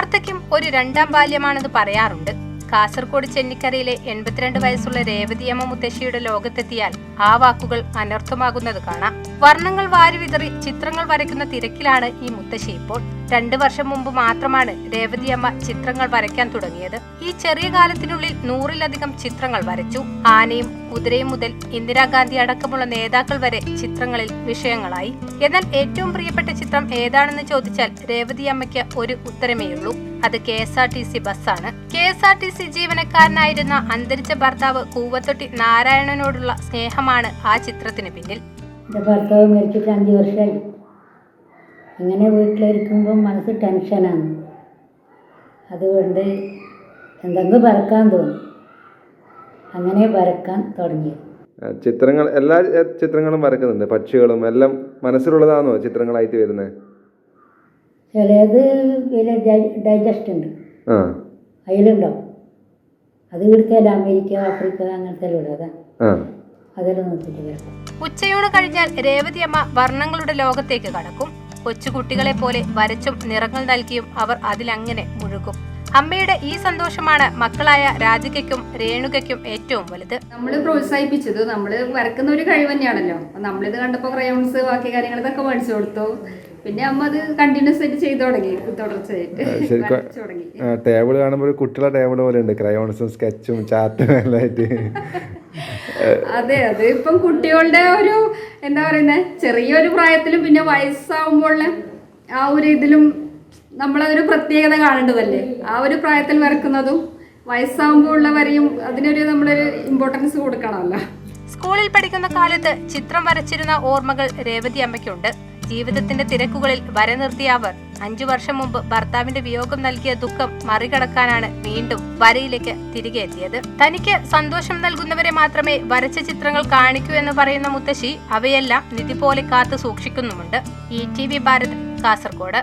രേവതിക്കും ഒരു രണ്ടാം ബാല്യമാണെന്ന് പറയാറുണ്ട്. കാസർഗോഡ് ചെന്നിക്കരയിലെ എൺപത്തിരണ്ട് വയസ്സുള്ള രേവതിയമ്മ മുത്തശ്ശിയുടെ ലോകത്തെത്തിയാൽ ആ വാക്കുകൾ അനർത്ഥമാകുന്നത് കാണാം. വർണങ്ങൾ വാരി വിതറി ചിത്രങ്ങൾ വരയ്ക്കുന്ന തിരക്കിലാണ് ഈ മുത്തശ്ശി ഇപ്പോൾ. രണ്ടു വർഷം മുമ്പ് മാത്രമാണ് രേവതിയമ്മ ചിത്രങ്ങൾ വരയ്ക്കാൻ തുടങ്ങിയത്. ഈ ചെറിയ കാലത്തിനുള്ളിൽ നൂറിലധികം ചിത്രങ്ങൾ വരച്ചു. ആനയും കുതിരയും മുതൽ ഇന്ദിരാഗാന്ധി അടക്കമുള്ള നേതാക്കൾ വരെ ചിത്രങ്ങളിൽ വിഷയങ്ങളായി. എന്നാൽ ഏറ്റവും പ്രിയപ്പെട്ട ചിത്രം ഏതാണെന്ന് ചോദിച്ചാൽ രേവതി അമ്മയ്ക്ക് ഒരു ഉത്തരമേയുള്ളൂ അത് K S R T C ബസ്സാണ്. K S R T C ജീവനക്കാരനായിരുന്ന അന്തരിച്ച ഭർത്താവ് കൂവത്തൊട്ടി നാരായണനോടുള്ള സ്നേഹമാണ് ആ ചിത്രത്തിന് പിന്നിൽ. ഭർത്താവ് മരിച്ചിട്ട് അഞ്ച് വർഷമായി. ഇങ്ങനെ വീട്ടിലിരിക്കുമ്പോൾ മനസ്സ് ടെൻഷനാണ്. അതുകൊണ്ട് എന്തെങ്കിലും വരക്കാൻ തോന്നും. അങ്ങനെ വരക്കാൻ തുടങ്ങി. ചിത്രങ്ങൾ എല്ലാ ചിത്രങ്ങളും വരക്കുന്നുണ്ട്. പക്ഷികളും എല്ലാം മനസ്സിലുള്ളതാണോ ചിത്രങ്ങളായിട്ട് വരുന്നത് ചിലത് ഡൈജസ്റ്റ് ഉണ്ട്. അതിലുണ്ടോ അത് ഇവിടുത്തെ അമേരിക്ക ആഫ്രിക്ക അങ്ങനത്തെ ഉച്ചയോട് അതാ ആ. അതെല്ലാം നോക്കിയിട്ട് ഉച്ചയൂണ് കഴിഞ്ഞാൽ രേവതിയമ്മ വർണങ്ങളുടെ ലോകത്തേക്ക് കടക്കും. കൊച്ചുകുട്ടികളെ പോലെ വരച്ചും നിറങ്ങൾ നൽകിയും അവർ അതിലങ്ങനെ മുഴുകും. അമ്മയുടെ ഈ സന്തോഷമാണ് മക്കളായ രാധികയ്ക്കും രേണുകയ്ക്കും ഏറ്റവും വലുത്. നമ്മൾ പ്രോത്സാഹിപ്പിച്ചത് നമ്മൾ വരക്കുന്ന ഒരു കഴിവ് തന്നെയാണല്ലോ നമ്മളിത് കണ്ടപ്പോൾ ക്രയോൺസ് ബാക്കി കാര്യങ്ങൾ ഇതൊക്കെ മേടിച്ചു കൊടുത്തു. പിന്നെ അമ്മ അത് കണ്ടിന്യൂസ് ആയിട്ട് ചെയ്തു തുടങ്ങി തുടർച്ചയായിട്ട് ടേബിൾ കാണുമ്പോൾ ഒരു കുട്ടികളുടെ ടേബിൾ പോലെ ഉണ്ട് ക്രയോൺസും സ്കെച്ചും ചാർട്ടും എല്ലാം ആയിട്ട്. അതെ അത് ഇപ്പം കുട്ടികളുടെ ഒരു എന്താ പറയുന്നത് ചെറിയൊരു പ്രായത്തിലും പിന്നെ വയസ്സാവുമ്പോൾ ആ ഒരു ഇതിലും നമ്മളതൊരു പ്രത്യേകത കാണേണ്ടതല്ലേ? ആ ഒരു പ്രായത്തിൽ വരക്കുന്നതും വയസ്സാവുമ്പോൾ ഉള്ള വരെയും അതിനൊരു നമ്മളൊരു ഇമ്പോർട്ടൻസ് കൊടുക്കണമല്ലോ. സ്കൂളിൽ പഠിക്കുന്ന കാലത്ത് ചിത്രം വരച്ചിരുന്ന ഓർമ്മകൾ രേവതി അമ്മയ്ക്കുണ്ട്. ജീവിതത്തിന്റെ തിരക്കുകളിൽ വര നിർത്തിയ അവർ അഞ്ചു വർഷം മുമ്പ് ഭർത്താവിന്റെ വിയോഗം നൽകിയ ദുഃഖം മറികടക്കാനാണ് വീണ്ടും വരയിലേക്ക് തിരികെ എത്തിയത്. തനിക്ക് സന്തോഷം നൽകുന്നവരെ മാത്രമേ വരച്ച ചിത്രങ്ങൾ കാണിക്കൂ എന്ന് പറയുന്ന മുത്തശ്ശി അവയെല്ലാം നിധി പോലെ കാത്തു സൂക്ഷിക്കുന്നുമുണ്ട്. E T V Bharat Kasaragod.